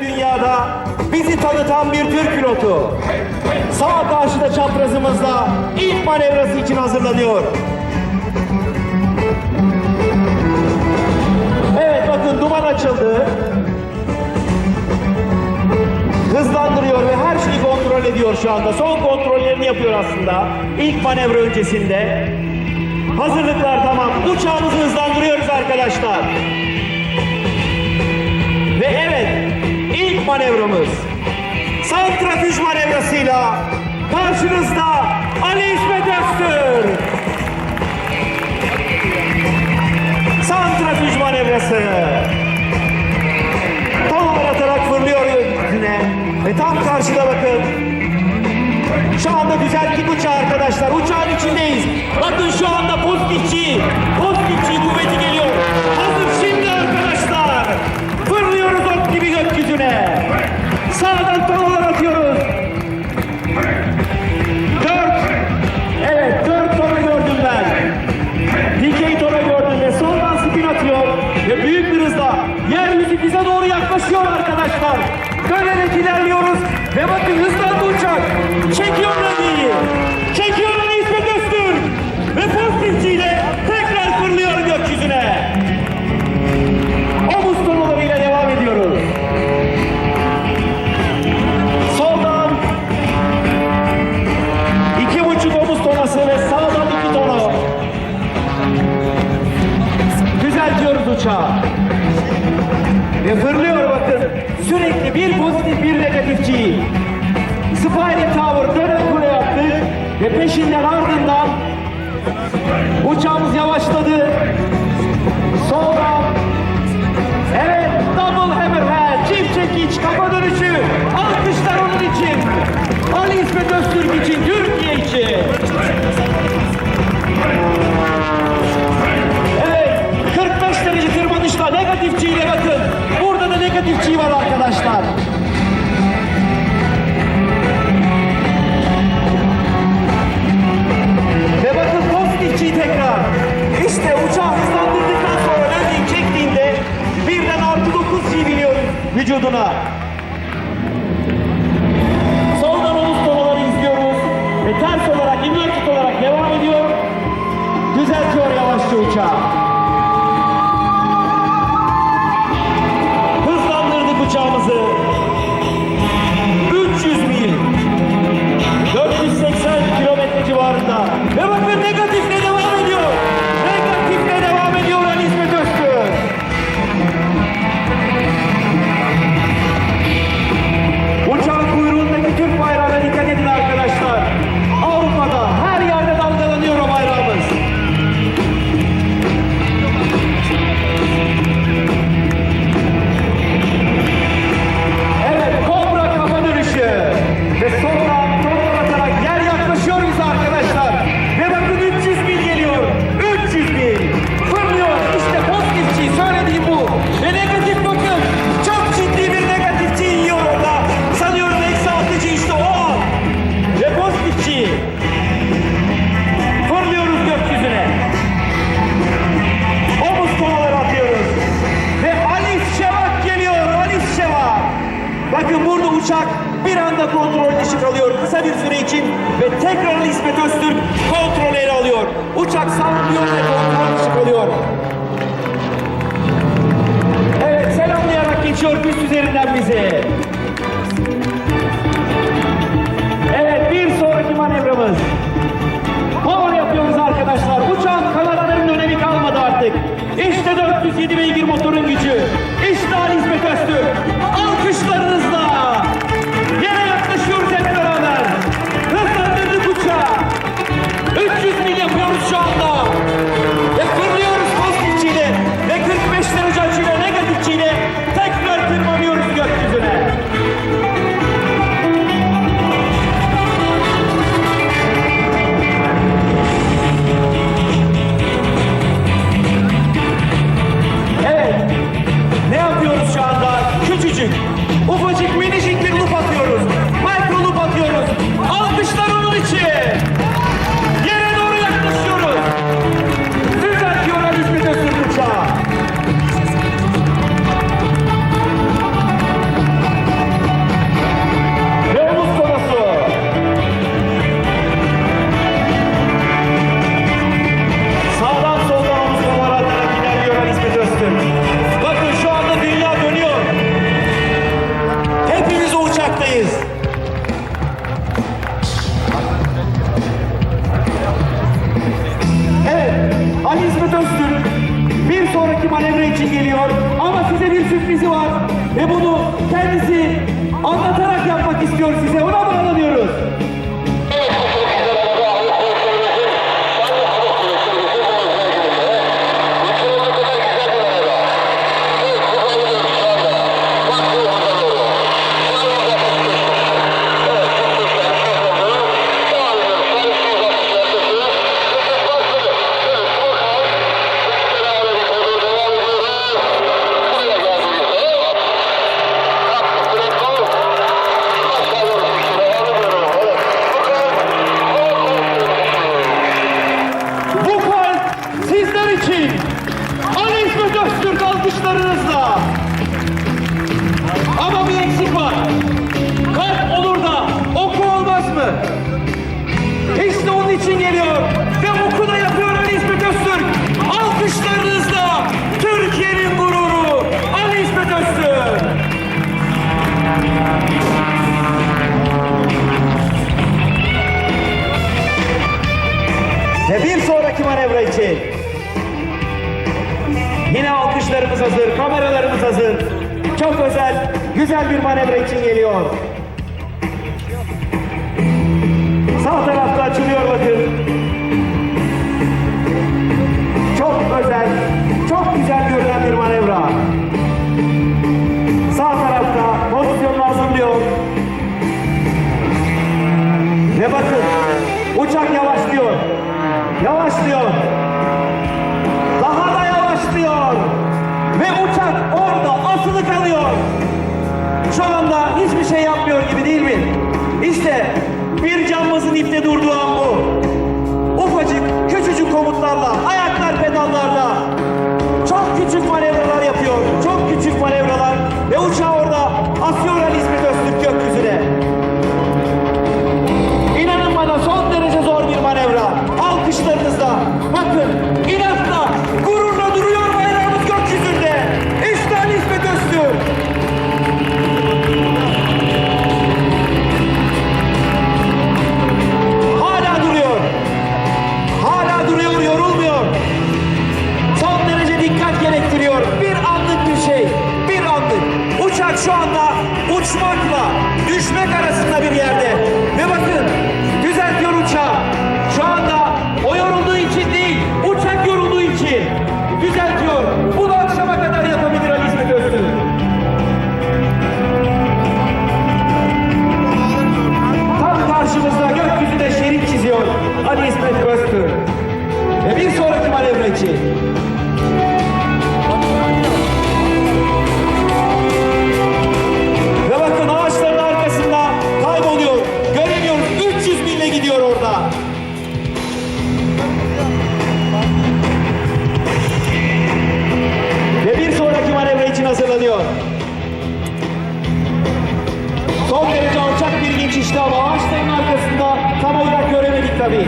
dünyada bizi tanıtan bir Türk pilotu. Sağ karşıda çaprazımızla ilk manevrası için hazırlanıyor. Evet bakın duman açıldı. Hızlandırıyor ve her şeyi kontrol ediyor şu anda. Son kontrollerini yapıyor aslında. İlk manevra öncesinde. Hazırlıklar tamam. Uçağımızı hızlandırıyoruz arkadaşlar. Ve evet manevramız. Santrafüj manevrasıyla karşınızda Ali İsmet Ersoy. uçuşa doğru yaklaşıyor arkadaşlar. Dönerek ilerliyoruz ve bakın hızlandı uçak. Çekiyor radiyi. peşinden ardından uçağımız yavaşladı. Sonra evet double hammerhead çift çekiç kafa dönüşü. Alkışlar onun için. Ali İsmet Öztürk için. vücuduna. Soldan omuz konuları izliyoruz. Ve ters olarak, invertik olarak devam ediyor. Düzeltiyor yavaşça uçağı. Kontrol dışı kalıyor kısa bir süre için ve tekrar İsmet Öztürk kontrol ele alıyor. Uçak savruluyor ve kontrol dışı kalıyor. Evet selamlayarak geçiyor pist üzerinden bizi. Mı? İşte onun için geliyor. Ve oku da yapıyor Ali İsmet Öztürk. Alkışlarınızla Türkiye'nin gururu Ali İsmet Öztürk. Ve bir sonraki manevra için. Yine alkışlarımız hazır, kameralarımız hazır. Çok özel, güzel bir manevra için geliyor. Sağ tarafta açılıyor bakın. Çok özel, çok güzel görünen bir manevra. Sağ tarafta pozisyonunu hazırlıyor. Ve bakın, uçak yavaşlıyor. Yavaşlıyor. Daha da yavaşlıyor. Ve uçak orada asılı kalıyor. Şu anda hiçbir şey yapmıyor gibi değil mi? İşte bir cambazın ipte durduğu an bu. Orada. Ve bir sonraki manevra için hazırlanıyor. Son derece alçak bir geçişti ama ağaçların arkasında tam olarak göremedik tabii.